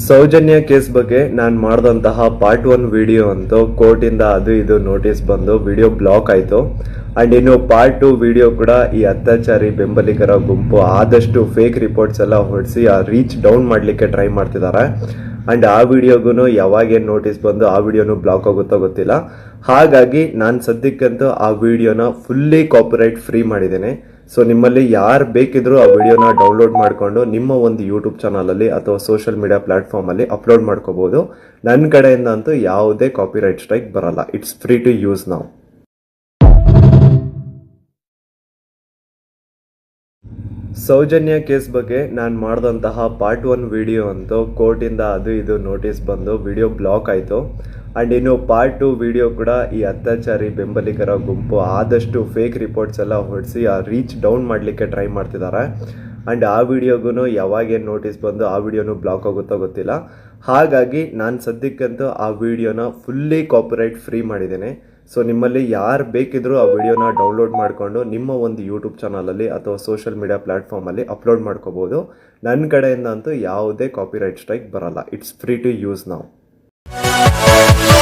Soujanya case ಬಗ್ಗೆ ನಾನು ಮಾಡಿದಂತಹ ಪಾರ್ಟ್ ಒನ್ ವಿಡಿಯೋ ಅಂತೂ ಕೋರ್ಟಿಂದ ಅದು ಇದು ನೋಟಿಸ್ ಬಂದು ವಿಡಿಯೋ ಬ್ಲಾಕ್ ಆಯಿತು. ಆ್ಯಂಡ್ ಇನ್ನು ಪಾರ್ಟ್ ಟು ವಿಡಿಯೋ ಕೂಡ ಈ ಅತ್ಯಾಚಾರಿ ಬೆಂಬಲಿಗರ ಗುಂಪು ಆದಷ್ಟು ಫೇಕ್ ರಿಪೋರ್ಟ್ಸ್ ಎಲ್ಲ ಹೊಡಿಸಿ ಆ ರೀಚ್ ಡೌನ್ ಮಾಡಲಿಕ್ಕೆ ಟ್ರೈ ಮಾಡ್ತಿದ್ದಾರೆ ಆ್ಯಂಡ್ ಆ ವಿಡಿಯೋಗೂ ಯಾವಾಗೇನು ನೋಟಿಸ್ ಬಂದು ಆ ವಿಡಿಯೋನು ಬ್ಲಾಕ್ ಆಗುತ್ತೋ ಗೊತ್ತಿಲ್ಲ. ಹಾಗಾಗಿ ನಾನು ಸದ್ಯಕ್ಕಂತೂ ಆ ವಿಡಿಯೋನ ಫುಲ್ಲಿ ಕಾಪಿರೈಟ್ ಫ್ರೀ ಮಾಡಿದ್ದೇನೆ. ಸೊ ನಿಮ್ಮಲ್ಲಿ ಯಾರು ಬೇಕಿದ್ರೂ ಆ ವಿಡಿಯೋನ ಡೌನ್ಲೋಡ್ ಮಾಡಿಕೊಂಡು ನಿಮ್ಮ ಒಂದು ಯೂಟ್ಯೂಬ್ ಚಾನಲಲ್ಲಿ ಅಥವಾ ಸೋಷಿಯಲ್ ಮೀಡಿಯಾ ಪ್ಲಾಟ್ಫಾರ್ಮಲ್ಲಿ ಅಪ್ಲೋಡ್ ಮಾಡ್ಕೋಬೋದು. ನನ್ನ ಕಡೆಯಿಂದ ಅಂತೂ ಯಾವುದೇ ಕಾಪಿರೈಟ್ ಸ್ಟ್ರೈಕ್ ಬರಲ್ಲ. ಇಟ್ಸ್ ಫ್ರೀ ಟು ಯೂಸ್ ನಾವು ಸೌಜನ್ಯ ಕೇಸ್ ಬಗ್ಗೆ ನಾನು ಮಾಡಿದಂತಹ ಪಾರ್ಟ್ ಒನ್ ವಿಡಿಯೋ ಅಂತೂ ಕೋರ್ಟಿಂದ ಅದು ಇದು ನೋಟಿಸ್ ಬಂದು ವಿಡಿಯೋ ಬ್ಲಾಕ್ ಆಯಿತು. ಆ್ಯಂಡ್ ಇನ್ನು ಪಾರ್ಟ್ ಟು ವಿಡಿಯೋ ಕೂಡ ಈ ಅತ್ಯಾಚಾರಿ ಬೆಂಬಲಿಗರ ಗುಂಪು ಆದಷ್ಟು ಫೇಕ್ ರಿಪೋರ್ಟ್ಸ್ ಎಲ್ಲ ಹೊಡಿಸಿ ಆ ರೀಚ್ ಡೌನ್ ಮಾಡಲಿಕ್ಕೆ ಟ್ರೈ ಮಾಡ್ತಿದ್ದಾರೆ ಆ್ಯಂಡ್ ಆ ವಿಡಿಯೋಗೂ ಯಾವಾಗೇನು ನೋಟಿಸ್ ಬಂದು ಆ ವಿಡಿಯೋನು ಬ್ಲಾಕ್ ಆಗುತ್ತೋ ಗೊತ್ತಿಲ್ಲ. ಹಾಗಾಗಿ ನಾನು ಸದ್ಯಕ್ಕಂತೂ ಆ ವಿಡಿಯೋನ ಫುಲ್ಲಿ ಕಾಪಿರೈಟ್ ಫ್ರೀ ಮಾಡಿದ್ದೇನೆ. ಸೊ ನಿಮ್ಮಲ್ಲಿ ಯಾರು ಬೇಕಿದ್ರೂ ಆ ವಿಡಿಯೋನ ಡೌನ್ಲೋಡ್ ಮಾಡಿಕೊಂಡು ನಿಮ್ಮ ಒಂದು ಯೂಟ್ಯೂಬ್ ಚಾನಲಲ್ಲಿ ಅಥವಾ ಸೋಷಿಯಲ್ ಮೀಡಿಯಾ ಪ್ಲ್ಯಾಟ್ಫಾರ್ಮಲ್ಲಿ ಅಪ್ಲೋಡ್ ಮಾಡ್ಕೋಬೋದು. ನನ್ನ ಕಡೆಯಿಂದ ಅಂತೂ ಯಾವುದೇ ಕಾಪಿರೈಟ್ ಸ್ಟ್ರೈಕ್ ಬರಲ್ಲ. ಇಟ್ಸ್ ಫ್ರೀ ಟು ಯೂಸ್ ನಾವು Oh.